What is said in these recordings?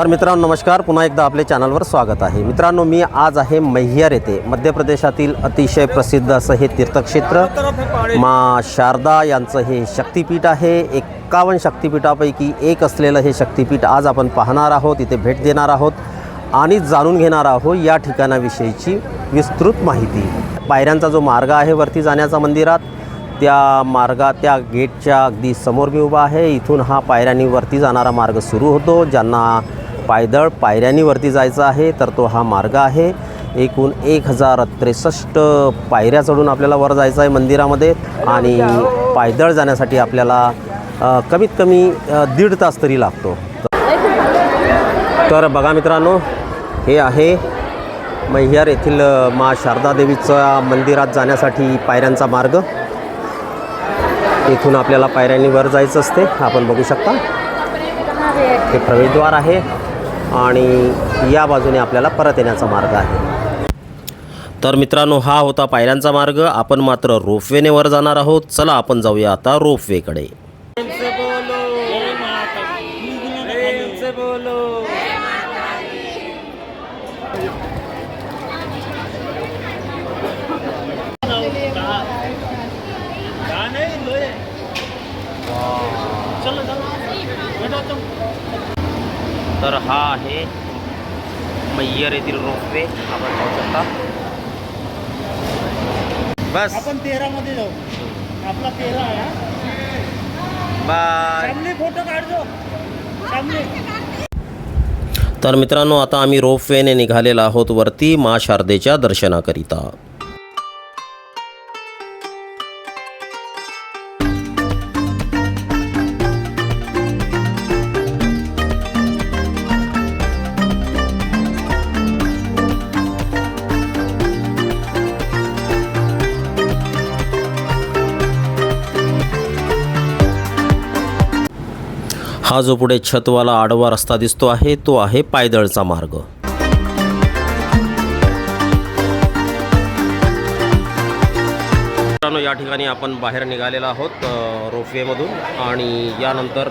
तर मित्रांनो नमस्कार. पुन्हा एकदा आपल्या चॅनलवर स्वागत आहे. मित्रांनो मी आज आहे मैहर येथे. मध्य प्रदेशातील अतिशय प्रसिद्ध असं हे तीर्थक्षेत्र मा शारदा यांचं हे शक्तिपीठ आहे. एक्कावन्न शक्तिपीठापैकी एक असलेलं हे शक्तिपीठ आज आपण पाहणार आहोत इथे भेट देणार आहोत आणि जाणून घेणार आहोत या ठिकाणाविषयीची विस्तृत माहिती. पायऱ्यांचा जो मार्ग आहे वरती जाण्याचा मंदिरात त्या मार्गा त्या गेटच्या अगदी समोर मी उभा आहे. इथून हा पायऱ्यांनी वरती जाणारा मार्ग सुरू होतो ज्यांना पायदळ पायऱ्यांनीवरती जायचं आहे तर तो हा मार्ग आहे. एकूण एक हजार त्रेसष्ट पायऱ्या चढून आपल्याला वर जायचं आहे मंदिरामध्ये आणि पायदळ जाण्यासाठी आपल्याला कमीत कमी दीड तास तरी लागतो. तर बघा मित्रांनो हे आहे मैहर येथील मा शारदा देवीच्या मंदिरात जाण्यासाठी पायऱ्यांचा मार्ग. इथून आपल्याला पायऱ्यांनी वर जायचं असते. आपण बघू शकता. हे प्रवेशद्वार आहे. आणि या बाजूने आपल्याला परत येण्याचा मार्ग आहे. तर मित्रांनो हा होता पायऱ्यांचा मार्ग. आपण मात्र रोपवेने वर जाणार आहोत. चला आपण जाऊया आता रोपवेकडे. तर हा आहे मैयर येथील रोपवे आपण पाहू शकता. बस. आपण तेरा मध्ये जाऊ. आपला तेरा आहे फोटो सामने. तर मित्रांनो आता आम्ही रोपवेने निघालेलो आहोत वरती मा शारदेच्या दर्शनाकरिता. हा जो पुढे छतवाला आडवा रस्ता दिसतो आहे तो आहे पायदळचा मार्ग. मित्रांनो या ठिकाणी आपण बाहेर निघालेलो आहोत रोपवेमधून आणि यानंतर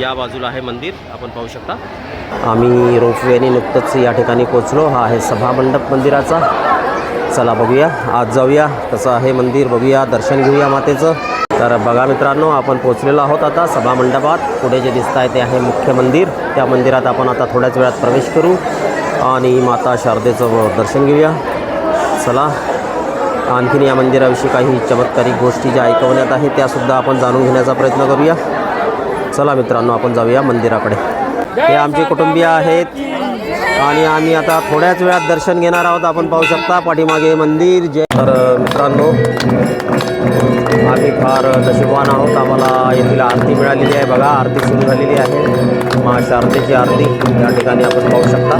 या बाजूला आहे मंदिर आपण पाहू शकता. आम्ही रोपवेने नुकतंच या ठिकाणी पोचलो हा आहे सभामंडप मंदिराचा. चला बघूया. आज जाऊया. कसं आहे मंदिर? बघूया. दर्शन घेऊया मातेचं. तर बघा मित्रांनो आपण पोचलेलो आहोत आता सभामंडपात पुढे जे दिसत आहे ते आहे मुख्य मंदिर. त्या मंदिरात आपण आता थोड्याच वेळात प्रवेश करू. आणि माता शारदेचं दर्शन घेऊया. चला. आणखीन या मंदिराविषयी काही चमत्कारिक गोष्टी ज्या ऐकवण्यात आहेत त्यासुद्धा आपण जाणून घेण्याचा प्रयत्न करूया. चला मित्रांनो आपण जाऊया मंदिराकडे. हे आमचे कुटुंबीय आहेत. आणि आम्ही आता थोड्याच वेळात दर्शन घेणार आहोत. आपण पाहू शकता पाठीमागे मंदिर. जे तर मित्रांनो आम्ही फार नशिबवान आहोत. आम्हाला येथील आरती मिळालेली आहे बघा. आरती सुरू झालेली आहे. मा शारदेची आरती. या ठिकाणी आपण पाहू शकता.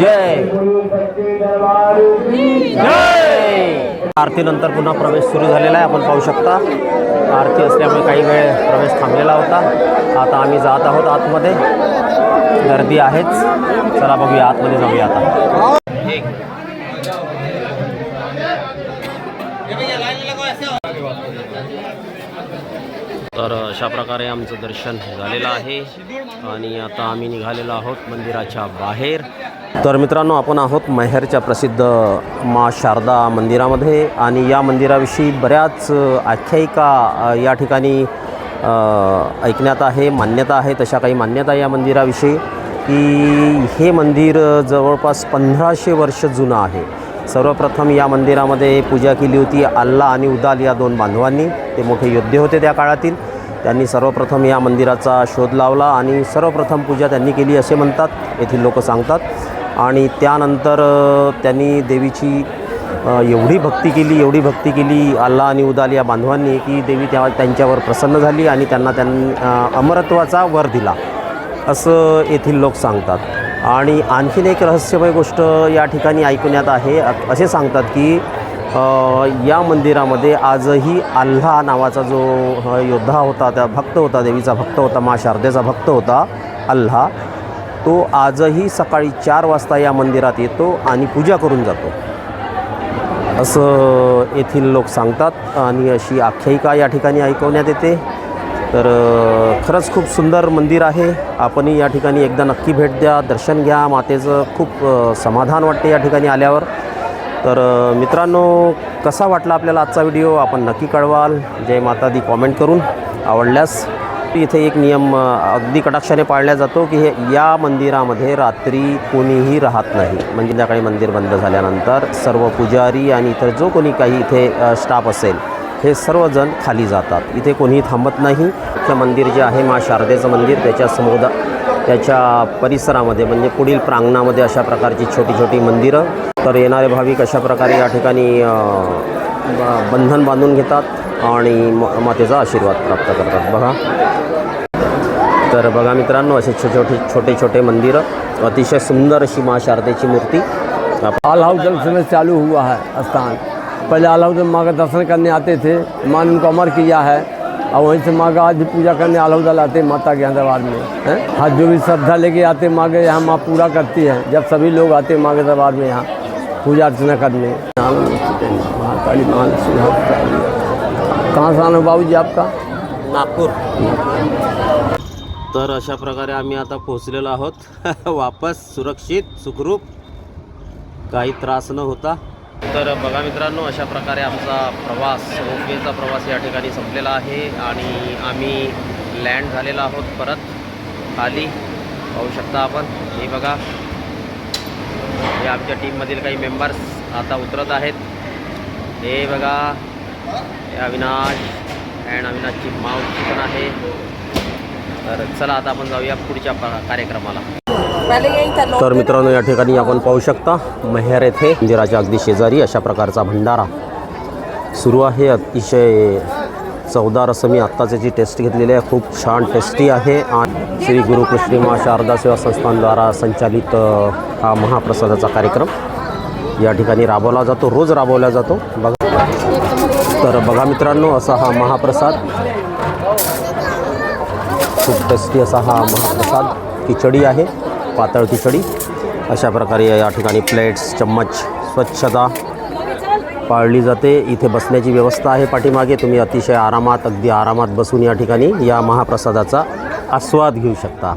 जय. जय. आरतीनंतर पुन्हा प्रवेश सुरू झालेला आहे. आपण पाहू शकता आरती असल्यामुळे काही वेळ प्रवेश थांबलेला होता. आता आम्ही जात आहोत आतमध्ये. गर्दी आहेच. चला बघूया आतमध्ये जाऊया आता. अशा प्रकारे आमचं दर्शन झालेलं आहे. आणि आता आम्ही निघालेलो आहोत मंदिराच्या बाहेर. तर मित्रांनो आपण आहोत मैहरच्या प्रसिद्ध मा शारदा मंदिरामध्ये. आणि या मंदिराविषयी बऱ्याच आख्यायिका या ठिकाणी ऐकण्यात आहे मान्यता आहे तशा काही मान्यता या मंदिराविषयी की हे मंदिर जवळपास पंधराशे वर्ष जुनं आहे. सर्वप्रथम या मंदिरामध्ये पूजा केली होती अल्ला आणि उदाल या दोन बांधवांनी. ते मोठे योद्धे होते त्या काळातील. त्यांनी सर्वप्रथम या मंदिराचा शोध लावला आणि सर्वप्रथम पूजा त्यांनी केली असे म्हणतात येथील लोक सांगतात. आणि त्यानंतर त्यांनी देवीची एवढी भक्ती केली एवढी भक्ती केली अल्ला आणि उदाल या बांधवांनी की देवी त्या त्यांच्यावर प्रसन्न झाली आणि त्यांना त्यां अमरत्वाचा वर दिला असं येथील लोक सांगतात. आणि आणखीन एक रहस्यमय गोष्ट या ठिकाणी ऐकण्यात आहे असे सांगतात की या मंदिरामध्ये आजही आल्हा नावाचा जो योद्धा होता त्या भक्त होता देवीचा भक्त होता मा शारदेचा भक्त होता अल्हा तो आजही सकाळी चार वाजता या मंदिरात येतो आणि पूजा करून जातो. असं येथील लोक सांगतात आणि अशी आख्यायिका या ठिकाणी ऐकवण्यात येते. तर खरंच खूप सुंदर मंदिर आहे. आपणही या ठिकाणी एकदा नक्की भेट द्या दर्शन घ्या. मातेचं खूप समाधान वाटते या ठिकाणी आल्यावर. तर मित्रांनो कसा वाटला आपल्याला आजचा व्हिडिओ? आपण नक्की कळवाल. जय माता दी कॉमेंट करून आवडल्यास इथे एक नियम अगदी कटाक्षाने पाळला जातो की हे या मंदिरामध्ये रात्री कोणीही राहत नाही. म्हणजे संध्याकाळी मंदिर बंद झाल्यानंतर सर्व पुजारी आणि इतर जो कोणी काही इथे स्टाफ असेल हे सर्वजण खाली जातात. इथे कोणीही थांबत नाही. मुख्य मंदिर जे आहे मा शारदेचं मंदिर. त्याच्या समुदा त्याच्या परिसरामध्ये म्हणजे पुढील प्रांगणामध्ये अशा प्रकारची छोटी छोटी मंदिरं. तर येणारे भाविक अशा प्रकारे या ठिकाणी ब- बंधन बांधून घेतात आणि म मातेचा आशीर्वाद प्राप्त करतात. बघा. तर बघा मित्रांनो असे छोटे छोटे छोटे छोटे मंदिरं. अतिशय सुंदर अशी मा शारदेची मूर्ती. आप- जल चालू हुआ है स्थान. पहले आल्हाउ जल माँ का दर्शन करने आते थे. माँ ने उनको अमर किया है. और वहीं से माँ का आज भी पूजा करने आते हैं माता के दरबार में, हैं? हाँ जो भी श्रद्धा लेके आते हैं माँ के यहाँ, माँ पूरा करती है। जब सभी लोग आते माँ के दरबार में यहाँ, पूजा अर्चना करने। कहाँ से आना बाबू जी आपका? नागपूर। तर अशा प्रकारे आम्ही आता पोहोचलेलो आहोत. वापस सुरक्षित, सुखरूप. काही त्रास न होता. तर बघा मित्रांनो अशा प्रकारे आमचा प्रवास रोपवेचा प्रवास या ठिकाणी संपलेला आहे आणि आम्ही लँड झालेला आहोत परत. खाली पाहू शकता आपण. हे बघा. हे आमच्या टीममधील काही मेंबर्स आता उतरत आहेत. हे बघा. हे अविनाश अँड अविनाशची मावशी पण आहे. तर चला आता आपण जाऊया पुढच्या प- कार्यक्रमाला. तर मित्रांनो या ठिकाणी आपण पाहू शकता मेहर येथे मंदिराच्या अगदी शेजारी अशा प्रकारचा भंडारा सुरू आहे. अतिशय चवदार असं मी आत्ताच याची टेस्ट घेतलेली आहे. खूप छान टेस्टी आहे. आणि श्री गुरुकृष्णी मा शारदा सेवा संस्थानद्वारा संचालित हा महाप्रसादाचा कार्यक्रम या ठिकाणी राबवला जातो. रोज राबवला जातो. बघा. तर बघा मित्रांनो असा हा महाप्रसाद. खूप टेस्टी असा हा महाप्रसाद. खिचडी आहे. पातळ खिचडी. अशा प्रकारे या ठिकाणी प्लेट्स चम्मच स्वच्छता पाळली जाते. इथे बसण्याची व्यवस्था आहे पाठीमागे. तुम्ही अतिशय आरामात अगदी आरामात बसून या ठिकाणी या महाप्रसादाचा आस्वाद घेऊ शकता.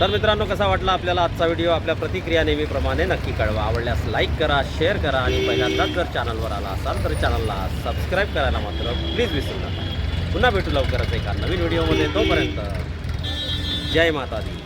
तर मित्रांनो कसा वाटला आपल्याला आजचा व्हिडिओ? आपल्या प्रतिक्रिया नेहमीप्रमाणे नक्की कळवा. आवडल्यास लाईक करा शेअर करा आणि पहिल्यांदाच जर चॅनलवर आला असाल तर चॅनलला सबस्क्राईब करायला मात्र प्लीज विसरू नका. पुन्हा भेटू लवकरच एका नवीन व्हिडिओमध्ये. तोपर्यंत जय माता दी